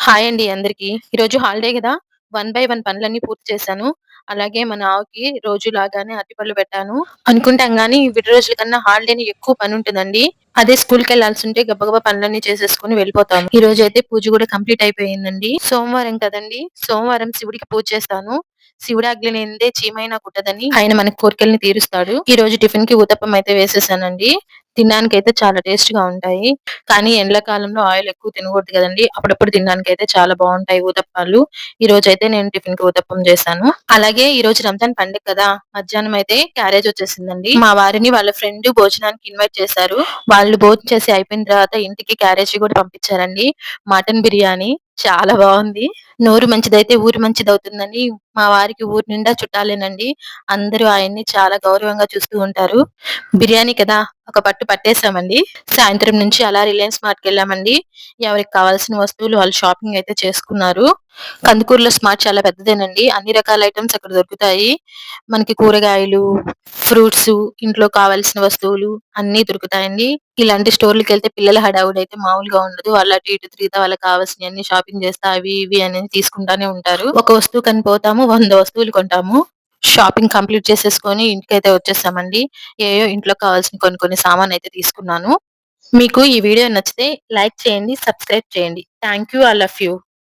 Hi అండి అందరికి. ఈరోజు హాలిడే కదా. వన్ బై వన్ పనులన్నీ పూర్తి చేశాను. అలాగే మన ఆవుకి రోజు లాగానే అరటిపళ్ళు పెట్టాను. అనుకుంటాం గానీ విడి రోజుల కన్నా హాలిడేని ఎక్కువ పని ఉంటుందండి. అదే స్కూల్కి వెళ్ళాల్సి ఉంటే గబగబా పనులన్నీ చేసేసుకుని వెళ్ళిపోతాం ఈ రోజు అయితే పూజ కూడా కంప్లీట్ అయిపోయిందండి. సోమవారం కదండి? సోమవారం శివుడికి పూజ చేస్తాను. శివుడి ఆజ్ఞ చీమైనా కుట్టదని ఆయన మన కోరికల్ని తీరుస్తాడు. ఈ రోజు టిఫిన్కి ఉతప్పం అయితే వేసేసానండి. తినడానికి అయితే చాలా టేస్ట్గా ఉంటాయి. కానీ ఎండాకాలంలో ఆయిల్ ఎక్కువ తినకూడదు కదండి. అప్పుడప్పుడు తినడానికి అయితే చాలా బాగుంటాయి ఊతప్పాలు. ఈ రోజు అయితే నేను టిఫిన్కి ఊతప్పం చేశాను. అలాగే ఈ రోజు రంజాన్ పండుగ కదా! మధ్యాహ్నం అయితే క్యారేజ్ వచ్చేసిందండి. మా వారిని వాళ్ళ ఫ్రెండ్ భోజనానికి ఇన్వైట్ చేశారు. వాళ్ళు భోజనం చేసి అయిపోయిన తర్వాత ఇంటికి క్యారేజ్ కూడా పంపించారండి. మటన్ బిర్యానీ. చాలా బాగుంది. నోరు మంచిదైతే ఊరు మంచిది అవుతుందని మా వారికి ఊరు నిండా చుట్టాలేనండి. అందరూ ఆయన్ని చాలా గౌరవంగా చూస్తూ ఉంటారు. బిర్యానీ కదా ఒక పట్టు పట్టేసామండి సాయంత్రం నుంచి అలా రిలయన్స్ మార్ట్కి వెళ్ళామండి. ఎవరికి కావాల్సిన వస్తువులు వాళ్ళు షాపింగ్ అయితే చేసుకున్నారు. కందుకూరులో స్మార్ట్ చాలా పెద్దదేనండి. అన్ని రకాల ఐటమ్స్ అక్కడ దొరుకుతాయి. మనకి కూరగాయలు ఫ్రూట్స్ ఇంట్లో కావాల్సిన వస్తువులు అన్ని దొరుకుతాయండి. ఇలాంటి స్టోర్లకు వెళ్తే పిల్లల హడావుడి అయితే మామూలుగా ఉండదు. వాళ్ళ అటు ఇటు తిరిగితే వాళ్ళకి కావాల్సిన అన్ని షాపింగ్ చేస్తా అవి ఇవి అనేది తీసుకుంటానే ఉంటారు. ఒక వస్తువు కనిపోతాము వంద వస్తువులు కొంటాము. షాపింగ్ కంప్లీట్ చేసేసుకొని ఇంటికైతే వచ్చేసామండి ఏయో ఇంట్లో కావాల్సిన కొన్ని కొన్ని సామాన్ అయితే తీసుకున్నాను. మీకు ఈ వీడియో నచ్చితే లైక్ చేయండి సబ్స్క్రైబ్ చేయండి. Thank you I love you